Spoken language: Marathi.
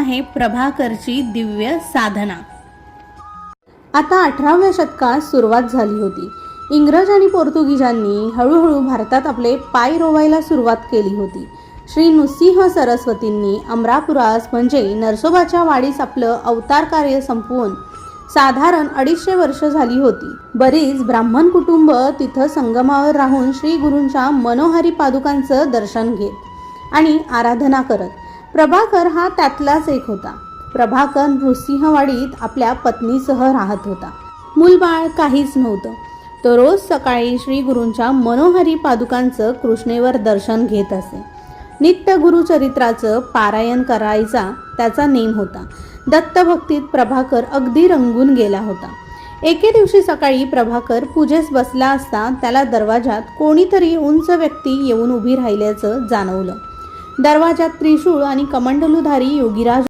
आहे प्रभाकरची दिव्य साधना. आता अठराव्या शतकात सुरुवात झाली होती. इंग्रज आणि पोर्तुगीजांनी हळूहळू भारतात आपले पाय रोवायला सुरुवात केली होती. श्री नृसिंह सरस्वतींनी अमरापुरास म्हणजे नरसोबाच्या वाडीस आपलं अवतार कार्य संपवून साधारण अडीचशे वर्ष झाली होती. बरीच ब्राह्मण कुटुंब तिथं संगमावर राहून श्री गुरूंच्या मनोहारी पादुकांचं दर्शन घेत आणि आराधना करत प्रभाकर हा त्यातलाच एक होता. प्रभाकर नृसिंहवाडीत आपल्या पत्नीसह राहत होता. मूलबाळ काहीच नव्हतं. तो रोज सकाळी श्री गुरूंच्या मनोहरी पादुकांचं कृष्णेवर दर्शन घेत असे. नित्य गुरुचरित्राचं पारायण करायचा त्याचा नेम होता. दत्तभक्तीत प्रभाकर अगदी रंगून गेला होता. एके दिवशी सकाळी प्रभाकर पूजेस बसला असता त्याला दरवाजात कोणीतरी उंच व्यक्ती येऊन उभी राहिल्याचं जाणवलं. दरवाजात त्रिशूळ आणि कमंडलूधारी योगीराज